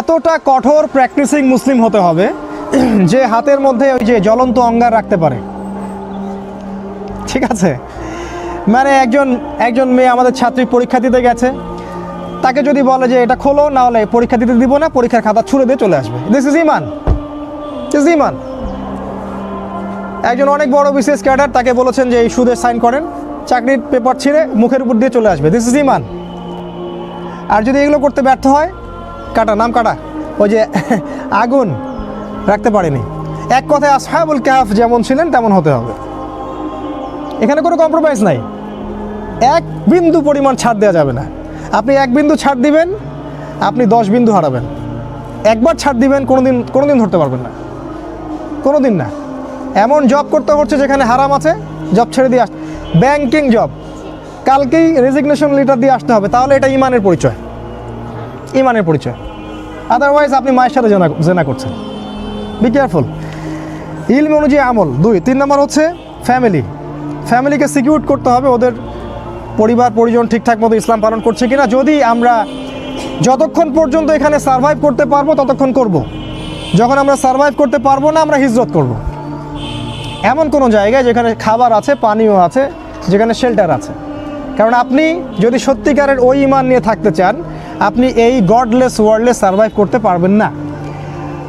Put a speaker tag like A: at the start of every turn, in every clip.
A: এতটা কঠোর প্র্যাকটিসিং মুসলিম হতে হবে, যে হাতের মধ্যে ওই যে জ্বলন্ত অঙ্গার রাখতে পারে। ঠিক আছে? মানে একজন একজন মেয়ে আমাদের ছাত্রী পরীক্ষা দিতে গেছে, তাকে যদি বলে যে এটা খোলো, না হলে পরীক্ষা দিতে দিব না, পরীক্ষার খাতা ছুড়ে দিয়ে চলে আসবে। This is Iman this Iman একজন অনেক বড় বিশেষ ক্যাডার, তাকে বলেছেন যে এই সুদে সাইন করেন, চাকরির পেপার ছিঁড়ে মুখের উপর দিয়ে চলে আসবে। দিস ইজ ইমান আর যদি এগুলো করতে ব্যর্থ হয় কাটা, নাম কাটা। ওই যে আগুন রাখতে পারেনি। এক কথায় আসহাবুল কাফ যেমন ছিলেন, তেমন হতে হবে। এখানে কোনো কম্প্রোমাইজ নাই। এক বিন্দু পরিমাণ ছাড় দেওয়া যাবে না। আপনি এক বিন্দু ছাড় দিবেন, আপনি দশ বিন্দু হারাবেন। একবার ছাড় দিবেন, কোনোদিন কোনোদিন ধরতে পারবেন না। কোনোদিন না। এমন জব করতে হচ্ছে যেখানে হারাম আছে জব ছেড়ে দিয়ে আস ব্যাংকিং জব কালকেই রেজিগনেশন লেটার দিয়ে আসতে হবে, তাহলে এটা ইমানের পরিচয়। ইমানের পরিচয়। আদারওয়াইজ আপনি মায়ের সাথে জেনা জেনা করছেন। বি কেয়ারফুল ইলম অনুযায়ী আমল, দুই। তিন নম্বর হচ্ছে ফ্যামিলি ফ্যামিলিকে সিকিউর করতে হবে, ওদের পরিবার, পরিজন ঠিকঠাক মতো ইসলাম পালন করছে কিনা। যদি আমরা যতক্ষণ পর্যন্ত এখানে সার্ভাইভ করতে পারব, ততক্ষণ করব। যখন আমরা সার্ভাইভ করতে পারব না, আমরা হিজরত করব। এমন কোনো জায়গায় যেখানে খাবার আছে পানীয় আছে, যেখানে শেল্টার আছে। কারণ আপনি যদি সত্যিকারের ওই ইমান নিয়ে থাকতে চান আপনি এই গডলেস ওয়ার্ল্ডে সার্ভাইভ করতে পারবেন না।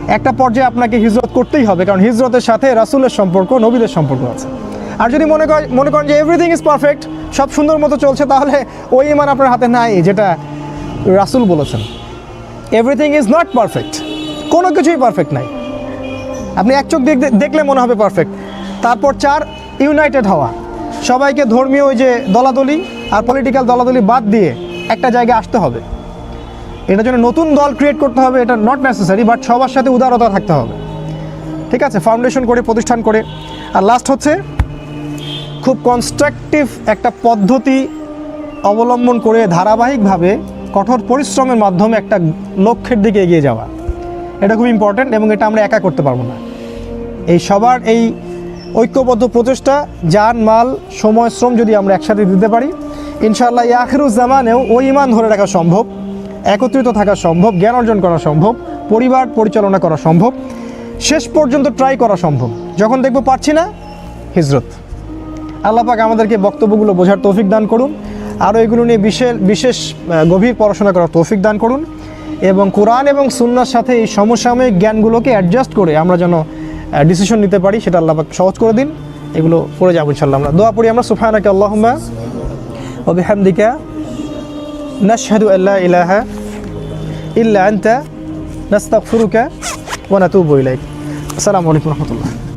A: একটা পর্যায়ে আপনাকে হিজরত করতেই হবে, কারণ হিজরতের সাথে রাসুলের সম্পর্ক, নবীদের সম্পর্ক আছে। আর যদি মনে করেন মনে করেন যে এভরিথিং ইজ পারফেক্ট সব সুন্দর মতো চলছে, তাহলে ওই ইমান আপনার হাতে নাই, যেটা রাসুল বলেছেন। এভরিথিং ইজ নট পারফেক্ট কোনো কিছুই পারফেক্ট নাই। আপনি এক চোখ দেখ- দেখলে মনে হবে পারফেক্ট তারপর চার ইউনাইটেড হওয়া। সবাইকে ধর্মীয় ওই যে দলাদলি আর পলিটিক্যাল দলাদলি বাদ দিয়ে একটা জায়গায় আসতে হবে। এটার জন্য নতুন দল ক্রিয়েট করতে হবে, এটা নট নেসেসারি বাট সবার সাথে উদারতা থাকতে হবে। ঠিক আছে? ফাউন্ডেশন করে, প্রতিষ্ঠান করে। আর লাস্ট হচ্ছে, খুব কনস্ট্রাকটিভ একটা পদ্ধতি অবলম্বন করে ধারাবাহিকভাবে কঠোর পরিশ্রমের মাধ্যমে একটা লক্ষ্যের দিকে এগিয়ে যাওয়া। এটা খুব ইম্পর্ট্যান্ট এবং এটা আমরা একা করতে পারব না। এই সবার এই ঐক্যবদ্ধ প্রচেষ্টা, যান, মাল, সময়, শ্রম যদি আমরা একসাথে দিতে পারি, ইনশাআল্লাহ এই আখিরুজ্জামানেও ওই ইমান ধরে রাখা সম্ভব। একত্রিত থাকা সম্ভব, জ্ঞান অর্জন করা সম্ভব, পরিবার পরিচালনা করা সম্ভব, শেষ পর্যন্ত ট্রাই করা সম্ভব। যখন দেখব পারছি না, হিজরত। আল্লাহ পাক আমাদেরকে বক্তব্যগুলো বোঝার তৌফিক দান করুন। আরও এগুলো নিয়ে বিশেষ বিশেষ গভীর পড়াশোনা করার তৌফিক দান করুন। এবং কোরআন এবং সুন্নার সাথে এই সমসাময়িক জ্ঞানগুলোকে অ্যাডজাস্ট করে আমরা যেন ডিসিশন নিতে পারি, সেটা আল্লাহ পাক সহজ করে দিন। এগুলো করে যাব ইনশাল্লাহ আমরা। দোয়া পড়ি আমরা সুফানাকে আল্লাহুম্মা ও বিহামদিকা نشهد أن لا إله إلا أنت نستغفرك ونتوب إليك. السلام عليكم ورحمة الله.